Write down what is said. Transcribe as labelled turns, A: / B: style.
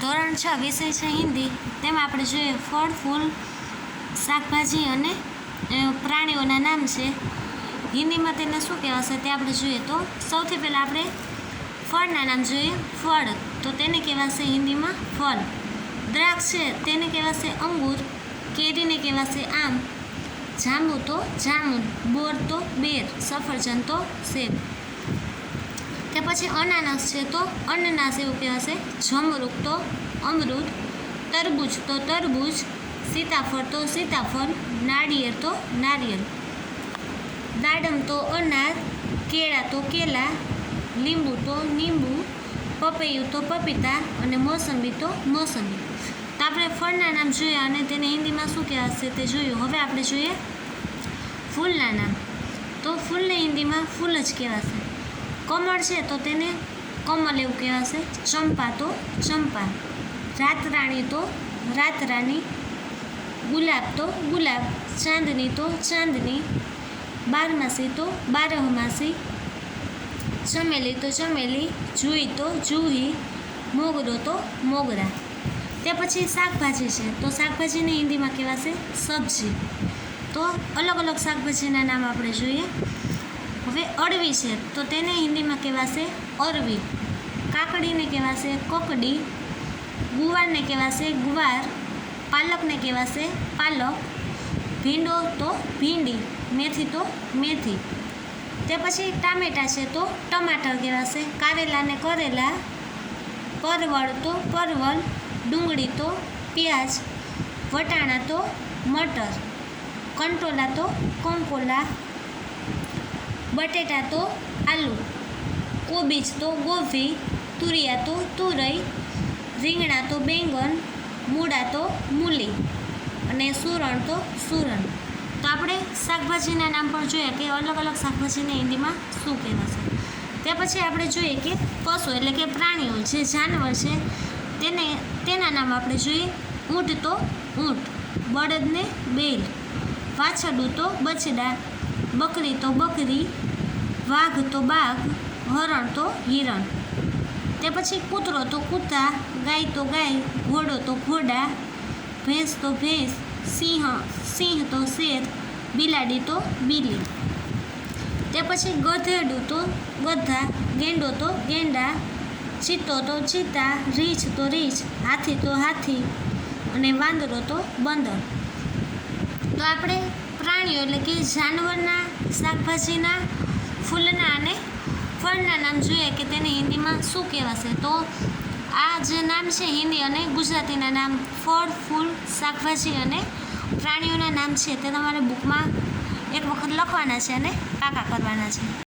A: ધોરણ છ વિષય છે હિન્દી. તેમાં આપણે જોઈએ ફળ, ફૂલ, શાકભાજી અને પ્રાણીઓના નામ છે. હિન્દીમાં તેને શું કહેવાશે તે આપણે જોઈએ. તો સૌથી પહેલાં આપણે ફળના નામ જોઈએ. ફળ. તો તેને કહેવાશે હિન્દીમાં ફળ. દ્રાક્ષ છે, તેને કહેવાશે અંગૂર. કેરીને કહેવાશે આમ. જાંબુ તો જામુન બોર તો બેર. સફરજન તો સેબ. તે પછી અનાનસ છે તો અનનાસ એવું કહેવાશે. જમરૂક તો અમૃત, તરબૂચ તો તરબૂચ, સીતાફળ તો સીતાફળ, નાળિયેર તો નારિયેળ દાડમ તો અનાર, કેળા તો કેલા લીંબુ તો લીંબુ, પપૈયું તો પપીતા અને મોસંબી તો મોસંબી. તો આપણે ફળના નામ જોયા અને તેને હિન્દીમાં શું કહેવાશે તે જોયું. હવે આપણે જોઈએ ફૂલના નામ. તો ફૂલને હિન્દીમાં ફૂલ જ કહેવાશે. કમળ છે તો તેને કમલ એવું કહેવાશે. ચંપા તો ચંપા. રાતરાણી તો રાતરાણી ગુલાબ તો ગુલાબ. ચાંદની તો ચાંદની. બારમાસી તો બારહમાસી. ચમેલી તો ચમેલી. જુઈ તો જુહી મોગરો તો મોગરા. ત્યાં પછી શાકભાજી છે. તો શાકભાજીને હિન્દીમાં કહેવાશે સબ્જી. તો અલગ અલગ શાકભાજીના નામ આપણે જોઈએ. હવે અળવી છે. તો તેને હિન્દીમાં કહેવાશે અરવી. કાકડીને કહેવાશે કકડી. ગુવારને કહેવાશે ગુવાર. પાલકને કહેવાશે પાલક. ભીંડો તો ભીંડી, મેથી તો મેથી. તે પછી ટામેટાં છે તો ટમાટર કહેવાશે. કારેલાને કરેલા. પરવળ તો પરવળ. ડુંગળી તો પ્યાજ. વટાણા તો મટર. કંટોલા તો કંકોલા. બટેટા તો આલુ, કોબીજ તો ગોભી, તુરિયા તો તુરઈ, રીંગણા તો બેંગન મૂળા તો મૂલી અને સુરણ તો સુરણ. તો આપણે શાકભાજીના નામ પણ જોઈએ કે અલગ અલગ શાકભાજીને હિન્દીમાં શું કહેવાશે? તે પછી આપણે જોઈએ કે પશુ એટલે કે પ્રાણીઓ જે જાનવર છે તેને, તેના નામ આપણે જોઈએ ઊંટ તો ઊંટ, બળદને બેલ, વાછરડું તો બછડા બકરી તો બકરી, વાઘ તો બાઘ હરણ તો હિરણ. તે પછી કૂતરો તો કૂતા, ગાય તો ગાય, ઘોડો તો ઘોડા, ભેંસ તો ભેંસ, સિંહ સિંહ તો શેર, બિલાડી તો બિલી. તે પછી ગધેડું તો ગધા, ગેંડો તો ગેંડા, ચિત્તો તો ચિત્તા, રીંછ તો રીંછ, હાથી તો હાથી અને વાંદરો તો બંદર તો આપણે પ્રાણીઓ એટલે કે જાનવરના, શાકભાજીના, ફૂલના અને ફળના નામ જોઈએ કે તેને હિન્દીમાં શું કહેવાશે? તો આ જે નામ છે હિન્દી અને ગુજરાતીના નામ ફળ, ફૂલ, શાકભાજી અને પ્રાણીઓના નામ છે તે તમારે બુકમાં એક વખત લખવાના છે અને પાકા કરવાના છે.